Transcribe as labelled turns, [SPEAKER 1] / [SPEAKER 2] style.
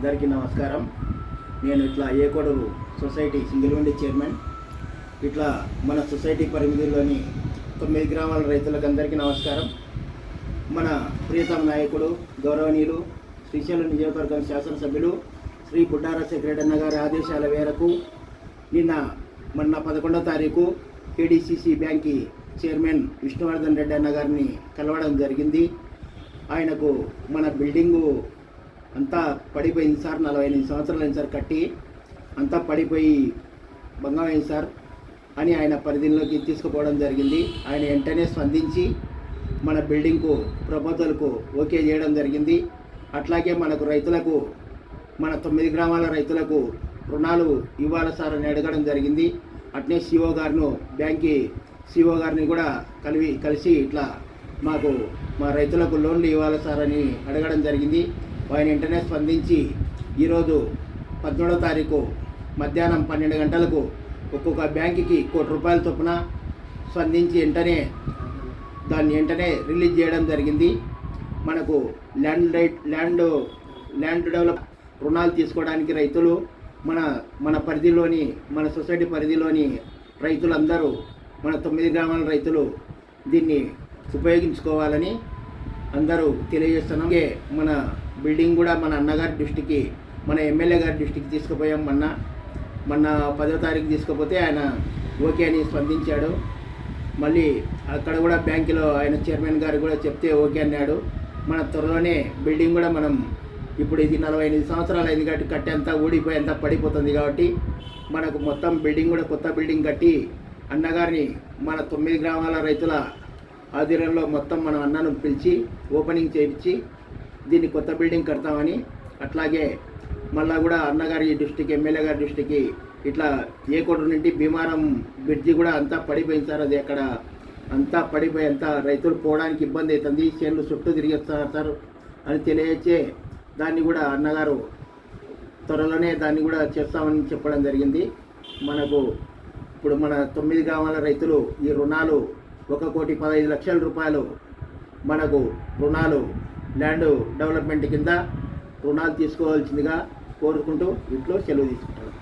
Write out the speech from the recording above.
[SPEAKER 1] అందరికీ నమస్కారం. నేను ఇట్లా Ekoduru society single window chairman. ఇట్లా మన సొసైటీ పరిమితిలోని తొమ్మిది గ్రామాల రైతులకు అందరికీ నమస్కారం. మన ప్రియతమ నాయకుడు గౌరవనీయులు శ్రీశైలం నియోజకవర్గం శాసనసభ్యులు శ్రీ బుడ్డార సెక్రటరీ గారి ఆదేశాల మేరకు నిన్న మొన్న పదకొండో తారీఖు కేడీసీసీ బ్యాంకి చైర్మన్ విష్ణువర్ధన్ రెడ్డి అన్న గారిని కలవడం జరిగింది. ఆయనకు మన బిల్డింగు అంతా పడిపోయింది సార్ నలభై ఎనిమిది సంవత్సరాలు అయింది సార్ కట్టి. అంతా పడిపోయి భంగమైంది సార్ అని ఆయన పరిధిలోకి తీసుకుపోవడం జరిగింది. ఆయన వెంటనే స్పందించి మన బిల్డింగ్కు ప్రపోజల్కు ఓకే చేయడం జరిగింది. అట్లాగే మనకు రైతులకు మన తొమ్మిది గ్రామాల రైతులకు రుణాలు ఇవ్వాలి సార్ అని అడగడం జరిగింది. అట్నే సిఓ గారును బ్యాంకి సిఓ గారిని కూడా కలివి కలిసి ఇట్లా మాకు మా రైతులకు లోన్లు ఇవ్వాలి సార్ అని అడగడం జరిగింది. ఆయన వెంటనే స్పందించి ఈరోజు పద్మూడో తారీఖు మధ్యాహ్నం పన్నెండు గంటలకు ఒక్కొక్క బ్యాంకుకి కోటి రూపాయల చొప్పున స్పందించి వెంటనే దాన్ని వెంటనే రిలీజ్ చేయడం జరిగింది. మనకు land right land land develop రుణాలు తీసుకోవడానికి రైతులు మన మన పరిధిలోని మన సొసైటీ పరిధిలోని రైతులందరూ మన తొమ్మిది గ్రామాల రైతులు దీన్ని ఉపయోగించుకోవాలని అందరూ తెలియజేస్తున్నాం. మన బిల్డింగ్ కూడా మన అన్నగారి దృష్టికి మన ఎమ్మెల్యే గారి దృష్టికి తీసుకుపోయాం మొన్న. మొన్న పదో తారీఖు తీసుకుపోతే ఆయన ఓకే అని స్పందించాడు. మళ్ళీ అక్కడ కూడా బ్యాంకులో ఆయన చైర్మన్ గారు కూడా చెప్తే ఓకే అన్నాడు. మన త్వరలోనే బిల్డింగ్ కూడా మనం ఇప్పుడు ఇది నలభై ఎనిమిది సంవత్సరాలు అయింది కాబట్టి కట్టేంతా ఊడిపోయేంత అంతా పడిపోతుంది కాబట్టి మనకు మొత్తం బిల్డింగ్ కూడా కొత్త బిల్డింగ్ కట్టి అన్నగారిని మన తొమ్మిది గ్రామాల రైతుల ఆధ్వర్యంలో మొత్తం మన అన్నను పిలిచి ఓపెనింగ్ చేయించి దీన్ని కొత్త బిల్డింగ్ కడతామని అట్లాగే మళ్ళా కూడా అన్నగారి దృష్టికి ఎమ్మెల్యే గారి దృష్టికి ఇట్లా ఏ కోట నుండి భీమారం బ్రిడ్జి కూడా అంతా పడిపోయింది సార్. అది అక్కడ అంతా పడిపోయి అంతా రైతులు పోవడానికి ఇబ్బంది అవుతుంది. చేనులు చుట్టూ తిరిగి వస్తారు సార్ అని తెలియచే దాన్ని కూడా అన్నగారు త్వరలోనే దాన్ని కూడా చేస్తామని చెప్పడం జరిగింది. మనకు ఇప్పుడు మన తొమ్మిది గ్రామాల రైతులు ఈ రుణాలు ఒక కోటి పదహైదు లక్షల రూపాయలు మనకు రుణాలు ల్యాండ్ డెవలప్మెంట్ కింద రుణాలు తీసుకోవాల్సిందిగా కోరుకుంటూ ఇంట్లో సెలవు తీసుకుంటాను